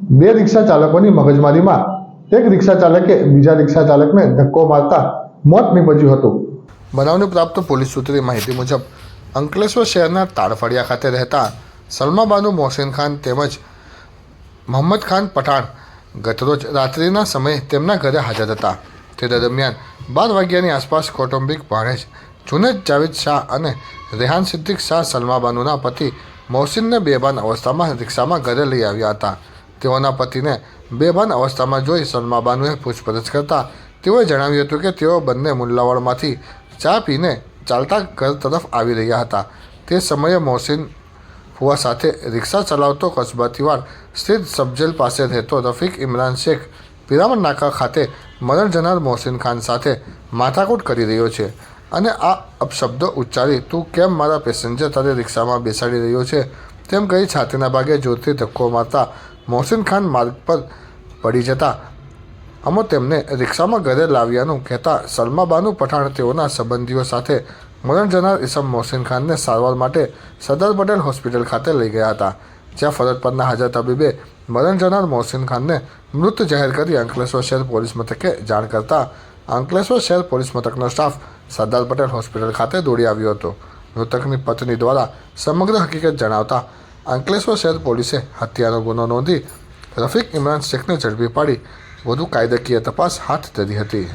બે રિક્ષા ચાલકોની મગજમારીમાં. એક રિક્ષા ચાલકે બીજા રિક્ષા ચાલકને ધક્કો મારતા મોત નીપજ્યું હતું. બનાવને પ્રાપ્ત પોલીસ સૂત્રે માહિતી મુજબ, અંકલેશ્વર શહેરના તાળફળિયા ખાતે રહેતા સલમાબાનુ મોહસિન ખાન તેમજ મોહમ્મદ ખાન પઠાણ ગતરોજ રાત્રિના સમયે તેમના ઘરે હાજર હતા. તે દરમિયાન બાર વાગ્યાની આસપાસ કૌટુંબિક ભાણેજ, જુનેદ જાવેદ શાહ અને રેહાન સિદ્દીક શાહ સલમાબાનુના પતિ મોહસિનને બેભાન અવસ્થામાં રિક્ષામાં ઘરે લઈ આવ્યા હતા. તેઓના પતિને બેભાન અવસ્થામાં જોઈ સલમાબાનુએ પૂછપરછ કરતા તેઓએ જણાવ્યું હતું કે તેઓ બંને મુલ્લાવાડમાંથી ચા પીને ચાલતા ઘર તરફ આવી રહ્યા હતા. તે સમયે મોહસિન ફુવા સાથે રિક્ષા ચલાવતો કસબાતીવાડ સ્થિત સબજેલ પાસે રહેતો રફીક ઇમરાન શેખ પિરામણ નાકા ખાતે મરણ જનાર મોહસિન ખાન સાથે માથાકૂટ કરી રહ્યો છે અને આ અપશબ્દો ઉચ્ચારી, તું કેમ મારા પેસેન્જર તારે રિક્ષામાં બેસાડી રહ્યો છે? તેમ કહી છાતીના ભાગે જોરથી ધક્કો મારતા મોહસિન ખાન માર્ગ પર પડી જતા. અમો તેમને રિક્ષામાં ઘરે લાવ્યાનું કહેતા સલમાબાનુ પઠાણ તેઓના સંબંધીઓ સાથે મરણ જનાર ઇસમ મોહસિન ખાનને સારવાર માટે સરદાર પટેલ હોસ્પિટલ ખાતે લઈ ગયા હતા, જ્યાં ફરજ પરના હાજર તબીબે મરણ જનાર મોહસિન ખાનને મૃત જાહેર કરી અંકલેશ્વર શહેર પોલીસ મથકે જાણ કરતા અંકલેશ્વર શહેર પોલીસ મથકનો સ્ટાફ સરદાર પટેલ હોસ્પિટલ ખાતે દોડી આવ્યો હતો. મૃતકની પત્ની દ્વારા સમગ્ર હકીકત જણાવતા અંકલેશ્વર શહેર પોલીસે હત્યાનો ગુનો નોંધી. રફીક ઇમરાન શેખને ઝડપી પાડી. વધુ કાયદાકીય તપાસ હાથ ધરી હતી.